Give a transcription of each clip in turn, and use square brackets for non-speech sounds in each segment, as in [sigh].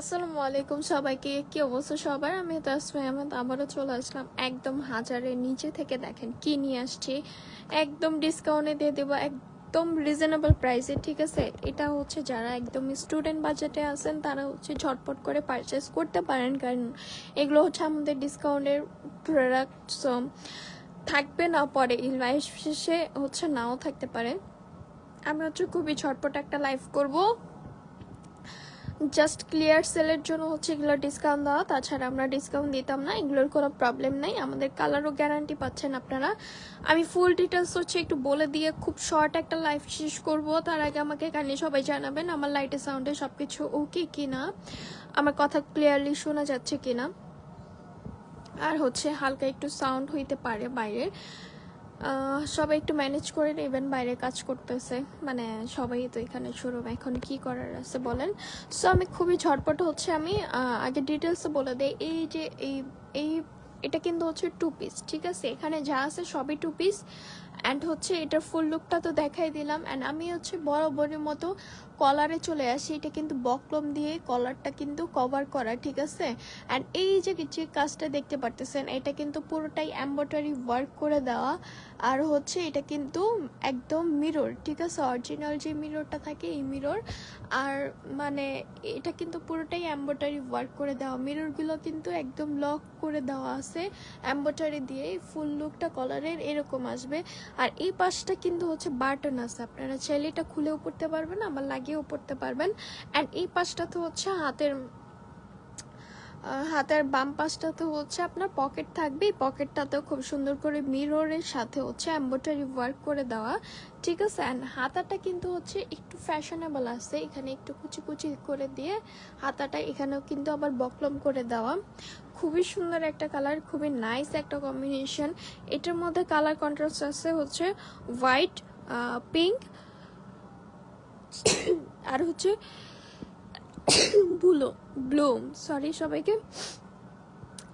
আসসালামু আলাইকুম সবাইকে। কি অবস্থা সবার? আমি তাসমাই আহমেদ আবারও চলে আসলাম। একদম হাজারের নিচে থেকে দেখেন কি নিয়ে আসছি। একদম ডিসকাউন্টে দিয়ে দেবো, একদম রিজনেবল প্রাইসে ঠিক আছে? এটা হচ্ছে যারা একদম স্টুডেন্ট বাজেটে আছেন, তারা হচ্ছে ঝটপট করে পারচেস করতে পারেন। কারণ এগুলো হচ্ছে আমাদের ডিসকাউন্টের প্রোডাক্ট থাকবে না পরে লাইফ শেষে হচ্ছে নাও থাকতে পারে। আমি হচ্ছে খুবই ঝটপট একটা লাইভ করব। জাস্ট ক্লিয়ার সেলের জন্য হচ্ছে এগুলো ডিসকাউন্ট দেওয়া। তাছাড়া আমরা ডিসকাউন্ট দিতাম না, এগুলোর কোনো প্রবলেম নাই। আমাদের কালারও গ্যারান্টি পাচ্ছেন আপনারা। আমি ফুল ডিটেলস হচ্ছে একটু বলে দিয়ে খুব শর্ট একটা লাইফ শেষ করব। তার আগে আমাকে কাইন্ডলি সবাই জানাবেন আমার লাইটে সাউন্ডে সব কিছু ওকে কিনা। আমার কথা ক্লিয়ারলি শোনা যাচ্ছে কিনা। আর হচ্ছে হালকা একটু সাউন্ড হইতে পারে বাইরের। সবাই একটু ম্যানেজ করে নেবেন, বাইরে কাজ করতেছে। মানে সবাই তো এখানে শুরু এখন কি করার আছে বলেন? সো আমি খুবই ঝটপট হচ্ছে আমি আগে ডিটেলসে বলে দেই। এই যে এই এই, এটা কিন্তু হচ্ছে টু পিস ঠিক আছে? এখানে যা আছে সবই টু পিস অ্যান্ড হচ্ছে এটার ফুল লুকটা তো দেখাই দিলাম। অ্যান্ড আমি হচ্ছে বরাবরের মতো কলারে চলে আসি। এটা কিন্তু বকলম দিয়ে কলারটা কিন্তু কভার করা, ঠিক আছে? অ্যান্ড এই যে যে কাজটা দেখতে পারতেছেন, এটা কিন্তু পুরোটাই এম্ব্রয়ডারি ওয়ার্ক করে দেওয়া। আর হচ্ছে এটা কিন্তু একদম মিরর ঠিক আছে? অরিজিনাল যে মিররটা থাকে, এই মিরর আর মানে এটা কিন্তু পুরোটাই এম্ব্রয়ডারি ওয়ার্ক করে দেওয়া। মিররগুলো কিন্তু একদম লক করে দেওয়া আছে। এম্ব্রয়ডারি দিয়ে ফুল লুকটা কলারের এরকম আসবে। আর এই পাশটা কিন্তু হচ্ছে বাটন আছে। আপনারা চাইলে এটা খুলেও পড়তে পারবেন, আবার লাগিয়েও পড়তে পারবেন। অ্যান্ড এই পাশটা তো হচ্ছে হাতের হাতের বাম পাশটাতে হচ্ছে আপনার পকেট থাকবে। এই পকেটটাতেও খুব সুন্দর করে মিররের সাথে হচ্ছে এম্ব্রয়ডারি ওয়ার্ক করে দেওয়া। ঠিক আছে? অ্যান্ড হাতাটা কিন্তু হচ্ছে একটু ফ্যাশনেবল আছে। এখানে একটু কুচি কুচি করে দিয়ে হাতাটা এখানেও কিন্তু আবার বকলম করে দেওয়া। খুবই সুন্দর একটা কালার খুবই নাইস একটা কম্বিনেশন এটার মধ্যে কালার কন্ট্রাস্ট আছে হচ্ছে হোয়াইট পিঙ্ক [coughs] আর হচ্ছে ব্লু ব্লু সরি সবাইকে।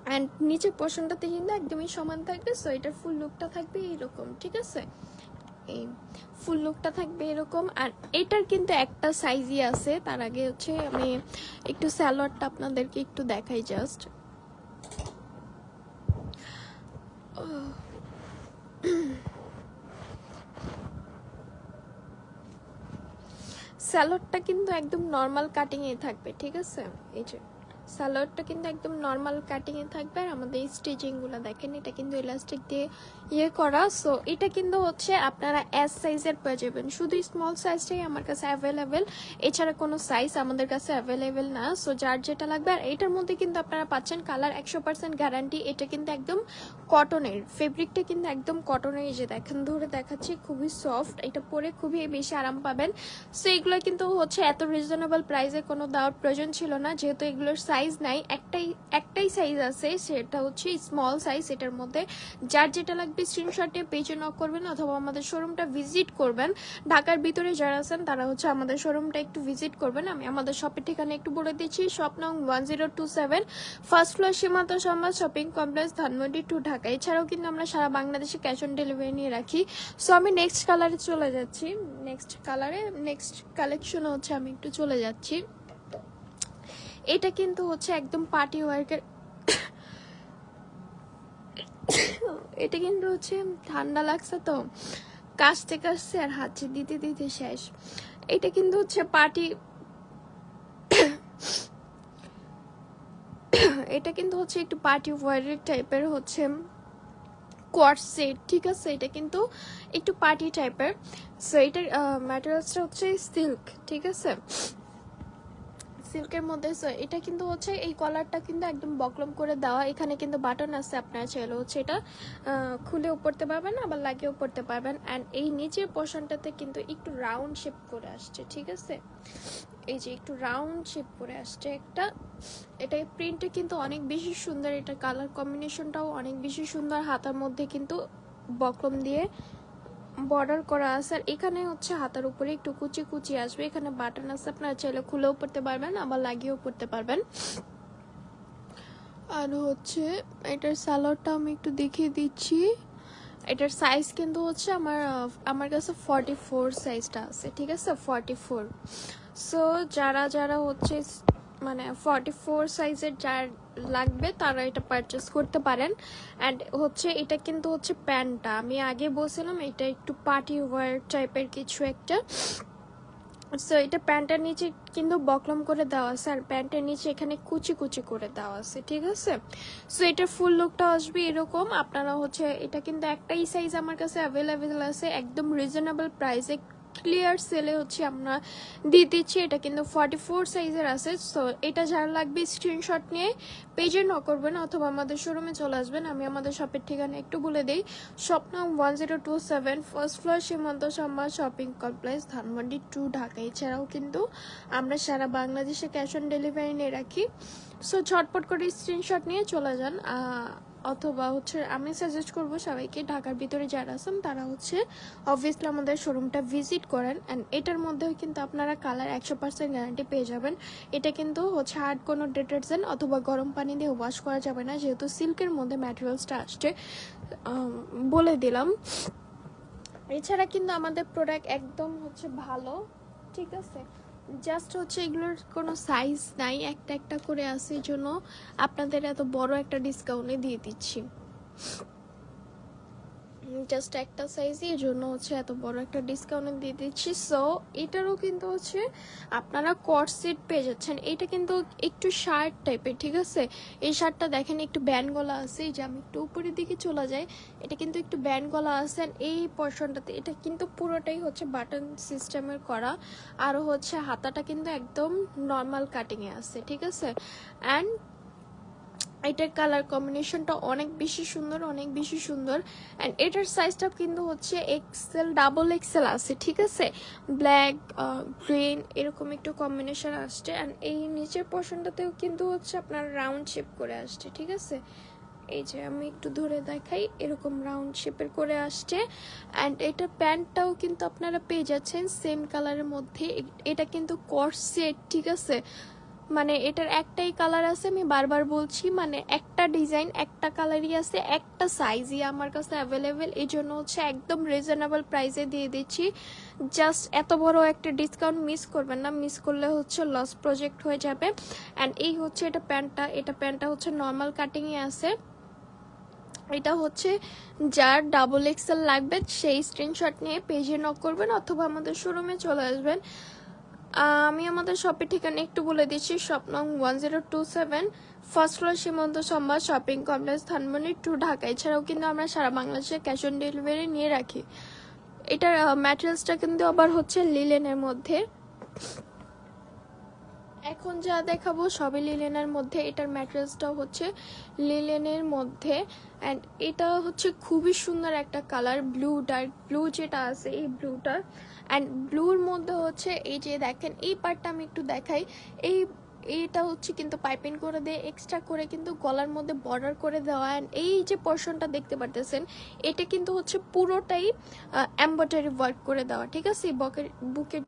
অ্যান্ড নিচের পোর্শনটাতে কিন্তু একদমই সমান থাকবে সো এটার ফুল লুকটা থাকবে এরকম, ঠিক আছে? এই ফুল লুকটা থাকবে এরকম। আর এটার কিন্তু একটা সাইজই আছে, তার আগে হচ্ছে আমি একটু স্যালোয়ারটা আপনাদেরকে একটু দেখাই জাস্ট স্যালাডটা কিন্তু একদম নর্মাল কাটিংয়ে থাকবে, ঠিক আছে? এই যে, স্যালাডটা কিন্তু একদম নর্মাল কাটিংয়ে থাকবে আর আমাদের স্টিচিংগুলো দেখেন, এটা কিন্তু ইলাস্টিক দিয়ে ইয়ে করা। সো এটা কিন্তু হচ্ছে আপনারা এস সাইজের পেয়ে যাবেন। শুধু স্মল সাইজটাই আমার কাছে অ্যাভেলেবেল এছাড়া কোনো সাইজ আমাদের কাছে অ্যাভেলেবেল না। সো যার যেটা লাগবে, আর এটার মধ্যে কিন্তু আপনারা পাচ্ছেন কালার একশো পার্সেন্ট গ্যারান্টি এটা কিন্তু একদম কটনের ফেব্রিকটা কিন্তু একদম কটনের যে দেখেন, ধরে দেখাচ্ছি, খুবই সফট এটা পরে খুবই বেশি আরাম পাবেন। সো এগুলো কিন্তু হচ্ছে এত রিজনেবল প্রাইসে কোনো দেওয়ার প্রয়োজন ছিল না, যেহেতু এগুলোর সাইজ নাই। একটাই একটাই সাইজ আছে, সেটা হচ্ছে স্মল সাইজ এটার মধ্যে যার যেটা লাগবে স্ক্রিনশটে পেজে নক করবেন অথবা আমাদের শোরুমটা ভিজিট করবেন। ঢাকার ভিতরে যারা আছেন, তারা হচ্ছে আমাদের শোরুমটা একটু ভিজিট করবেন। আমি আমাদের শপের ঠিকানা একটু বলে দিচ্ছি শপ নং one zero two seven first floor Shimanto সমাজ shopping complex Dhanmondi two Dhaka এছাড়াও কিন্তু আমরা সারা বাংলাদেশে ক্যাশ অন ডেলিভারি নিয়ে রাখি। সো আমি নেক্সট কালারে চলে যাচ্ছি। নেক্সট কালারে নেক্সট কালেকশন হচ্ছে আমি একটু চলে যাচ্ছি। এটা কিন্তু হচ্ছে একদম পার্টি ওয়ার্কের এটা কিন্তু হচ্ছে ঠান্ডা লাগছে তো। কাশতে কাশতে আর হাঁচি দিতে দিতে শেষ। এটা কিন্তু হচ্ছে পার্টি এটা কিন্তু হচ্ছে একটু পার্টি ওয়ারের টাইপের হচ্ছে কোয়ার সেট ঠিক আছে? এটা কিন্তু একটু পার্টি টাইপের সো এটার ম্যাটেরিয়ালসটা হচ্ছে সিল্ক ঠিক আছে? সিল্কের মধ্যে এটা কিন্তু হচ্ছে এই কলারটা কিন্তু একদম বকলম করে দেওয়া। এখানে কিন্তু বাটন আছে, আপনার চাইলে হচ্ছে এটা খুলেও পড়তে পারবেন আবার লাগিয়েও পড়তে পারবেন। অ্যান্ড এই নিচের পোর্শনটাতে কিন্তু একটু রাউন্ড শেপ করে আসছে, ঠিক আছে? এই যে একটু রাউন্ড শেপ করে আসছে একটা। এটা প্রিন্টটা কিন্তু অনেক বেশি সুন্দর, এটা কালার কম্বিনেশনটাও অনেক বেশি সুন্দর, হাতার মধ্যে কিন্তু বকলম দিয়ে বর্ডার করা আছে। আর এখানে হচ্ছে হাতার উপরে একটু কুচি কুচি আসবে। এখানে বাটন আছে, আপনারা চাইলে খুলেও পড়তে পারবেন, আবার লাগিয়েও পড়তে পারবেন। আর হচ্ছে এটার স্যালোডটা আমি একটু দেখিয়ে দিচ্ছি। এটার সাইজ কিন্তু হচ্ছে আমার আমার কাছে ফর্টি ফোর সাইজটা আছে, ঠিক আছে? ফর্টি ফোর সো যারা যারা হচ্ছে মানে ফর্টি ফোর সাইজের যার লাগবে, তারা এটা পারচেস করতে পারেন। অ্যান্ড হচ্ছে, এটা কিন্তু হচ্ছে প্যান্টটা। আমি আগে বলছিলাম, এটা একটু পার্টি ওয়ার টাইপের কিছু একটা। সো এটা প্যান্টের নিচে কিন্তু বকলম করে দেওয়া আছে, আর প্যান্টের নিচে এখানে কুচি কুচি করে দেওয়া আছে, ঠিক আছে? সো এটা ফুল লুকটা আসবে এরকম। আপনারা হচ্ছে, এটা কিন্তু একটাই সাইজ আমার কাছে অ্যাভেলেবেল আছে, একদম রিজনেবল প্রাইসে ক্লিয়ার সেলে হচ্ছে আমরা দিয়ে দিচ্ছি এটা কিন্তু ফর্টি ফোর সাইজের আছে সো এটা যার লাগবে স্ক্রিনশট নিয়ে পেজে ন করবেন অথবা আমাদের শোরুমে চলে আসবেন, আমি আমাদের শপের ঠিকানা একটু বলে দিই, স্বপ্ন one zero two seven first floor Shimanto সম্মান shopping complex Dhanmondi two Dhaka. এছাড়াও কিন্তু আমরা সারা বাংলাদেশে ক্যাশ অন ডেলিভারি নিয়ে রাখি সো ঝটপট করে স্ক্রিনশট নিয়ে চলে যান অথবা হচ্ছে আমি সাজেস্ট করব সবাইকে ঢাকার ভিতরে যারা আছেন, তারা হচ্ছে অবভিয়াসলি আমাদের শোরুমটা ভিজিট করেন অ্যান্ড এটার মধ্যেও কিন্তু আপনারা কালার একশো পার্সেন্ট গ্যারান্টি পেয়ে যাবেন। এটা কিন্তু হচ্ছে হার্ড কোনো ডিটারজেন্ট অথবা গরম পানি দিয়ে ওয়াশ করা যাবে না, যেহেতু সিল্কের মধ্যে ম্যাটেরিয়ালসটা আসছে। বলে দিলাম। এছাড়া কিন্তু আমাদের প্রোডাক্ট একদম হচ্ছে ভালো, ঠিক আছে? জাস্ট হচ্ছে এগুলোর কোনো সাইজ নাই, একটা একটা করে আছে জন্য আপনাদের এত বড় একটা ডিসকাউন্টে দিয়ে দিচ্ছি। জাস্ট একটা সাইজই এর জন্য হচ্ছে এত বড় একটা ডিসকাউন্ট দিয়ে দিচ্ছি। সো এটারও কিন্তু হচ্ছে আপনারা কট সেট পেয়ে যাচ্ছেন। এটা কিন্তু একটু শার্ট টাইপের ঠিক আছে? এই শার্টটা দেখেন, একটু ব্যান্ড গলা আছে। এই যে আমি একটু উপরের দিকে চলে যাই, এটা কিন্তু একটু ব্যান্ড গলা আছে। এই পর্শনটাতে এটা কিন্তু পুরোটাই হচ্ছে বাটন সিস্টেমের করা। আর হচ্ছে হাতাটা কিন্তু একদম নর্মাল কাটিংয়ে আছে, ঠিক আছে? অ্যান্ড এটার কালার কম্বিনেশনটা অনেক বেশি সুন্দর, অনেক বেশি সুন্দর। অ্যান্ড এটার সাইজটা কিন্তু হচ্ছে এক্সেল ডাবল এক্সেল আছে, ঠিক আছে? ব্ল্যাক গ্রিন এরকম একটু কম্বিনেশন আসছে। অ্যান্ড এই নিচের পোর্শনটাতেও কিন্তু হচ্ছে আপনার রাউন্ড শেপ করে আসছে, ঠিক আছে? এই যে আমি একটু ধরে দেখাই, এরকম রাউন্ড শেপের করে আসছে। অ্যান্ড এটা প্যান্টটাও কিন্তু আপনারা পেয়ে যাচ্ছেন সেম কালারের মধ্যে। এটা কিন্তু কর্স সেট ঠিক আছে? মানে এটার একটাই কালার আছে, আমি বারবার বলছি মানে একটা ডিজাইন একটা কালারই আছে, একটা সাইজই আমার কাছে অ্যাভেলেবেল এই জন্য হচ্ছে একদম রিজনেবল প্রাইসে দিয়ে দিচ্ছি। জাস্ট এত বড় একটা ডিসকাউন্ট মিস করবেন না মিস করলে হচ্ছে লস প্রজেক্ট হয়ে যাবে। অ্যান্ড এই হচ্ছে এটা প্যান্টটা এটা প্যান্টটা হচ্ছে নর্মাল কাটিংয়ে আছে। এটা হচ্ছে যার ডাবল এক্সেল লাগবে, সেই স্ক্রিনশট নিয়ে পেজে নক করবেন অথবা আমাদের শোরুমে চলে আসবেন। আমি আমাদের শপের ঠিকানা একটু বলে দিচ্ছি শপ নং one zero two seven first floor Shimanto সম্বাদ shopping complex Dhanmondi two Dhaka. এছাড়াও কিন্তু আমরা সারা বাংলাদেশে ক্যাশ অন ডেলিভারি নিয়ে রাখি। এটার ম্যাটেরিয়ালসটা কিন্তু আবার হচ্ছে লিলেনের মধ্যে। এখন যা দেখাবো সবই লিলেনের মধ্যে। এটার ম্যাটেরিয়ালসটাও হচ্ছে লিলেনের মধ্যে। অ্যান্ড এটা হচ্ছে খুবই সুন্দর একটা কালার ব্লু ডার্ক ব্লু যেটা আছে এই ব্লুটা অ্যান্ড ব্লুর মধ্যে হচ্ছে এই যে দেখেন, এই পার্টটা আমি একটু দেখাই। এই, এইটা হচ্ছে কিন্তু পাইপিং করে দিয়ে এক্সট্রা করে কিন্তু গলার মধ্যে বর্ডার করে দেওয়া। অ্যান্ড এই যে পোর্শনটা দেখতে পারতেছেন, এটা কিন্তু হচ্ছে পুরোটাই এম্বয়ডারি ওয়ার্ক করে দেওয়া। ঠিক আছে? বকের, বুকের